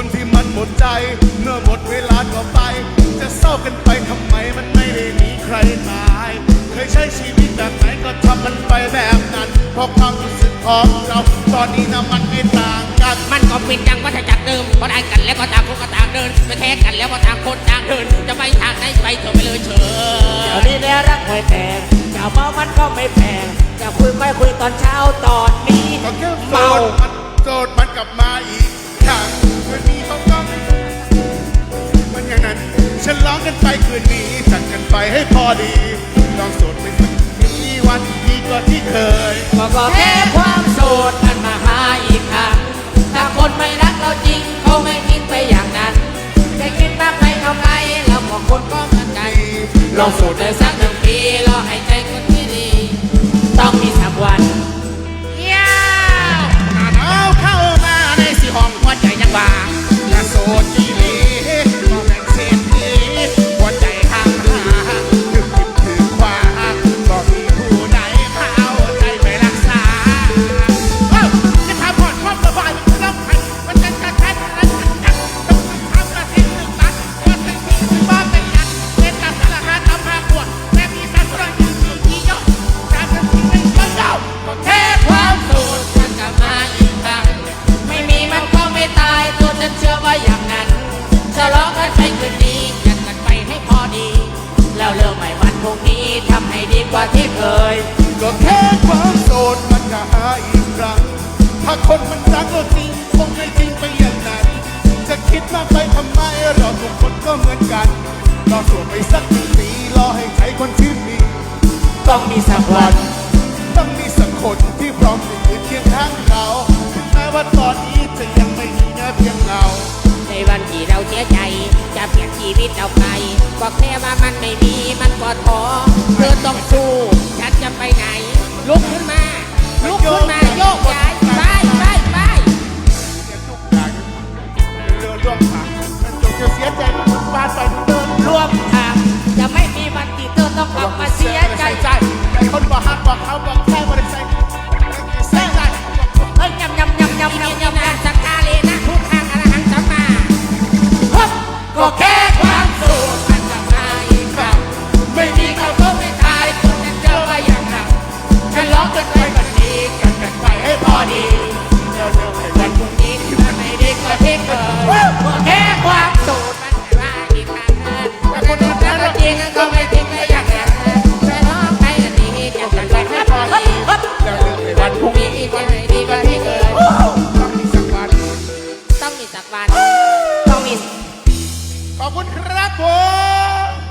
คนที่มันหมดใจ เมื่อหมดเวลาก็ไป จะเศร้ากันไปทำไมมันไม่ได้หนีใครตาย เคยใช้ชีวิตแบบไหนก็ทำมันไปแบบนั้น เพราะความรู้สึกของเราตอนนี้นะมันไม่ต่างกัน มันก็เป็นดังวัฏจักรเดิมพอได้กันแล้วก็ต่างคนก็ต่างเดินไปแท้กันแล้วก็ต่างคนต่างเดิน จะไปทางไหนไปเถอะไปเลยเฉเดี๋ยวยนี้แน่รักไม่แพงจะเมามันก็ไม่แพงจะคุยไม่คุยตอนเช้าตอนนี้ก็แค่โสเมา ดมันโสดมันกลับมาอีกครั้ง คืนนี้เขาต้องมันอย่างนั้น ฉันร้องกันไปคืนนี้จัดกันไปให้พอดีลองสดไปสักทีวันดีกว่าที่เคย ก็ก็แค่ความโสดมันมาหาอีกครั้งถ้าคนไม่รักเราจริงเขาไม่ทิ้งไปอย่างนั้นจะคิดมากไปทำไมเราก็คนก็เหมือนกันลองโสดได้สักหนึ่งปีรอให้ใจคนที่ดี ต้องมีสักวัน ฉลองกันไปคืนนี้จัดกันไปให้พอดี แล้วเริ่มใหม่วันพรุ่งนี้ทำให้ดีกว่าที่เคย ก็แค่ความโสดมันก็หาอีกครั้ง ถ้าคนมันรักก็จริงคงไม่ทิ้งไปอย่างนั้น จะคิดมากไปทำไมเราทุกคนก็เหมือนกันรอสวดไปสักหนึ่งปีรอให้ใครคนที่มีต้องมีสักวันต้องมีสักคนที่พร้อมจะยืนเคียงข้างเราถึงแม้ว่าตอนนี้จะยังไม่มีแม้เพียง ชีวิตเราไปก็แค่ว่ามันไม่มีมันก็ท้อเธอต้องสู้ ฉันจะไปไหน ลุกขึ้นมา ลุกขึ้นมาโยกย้าย องมีสักวัน ต้องมี ขอบคุณครับผม บ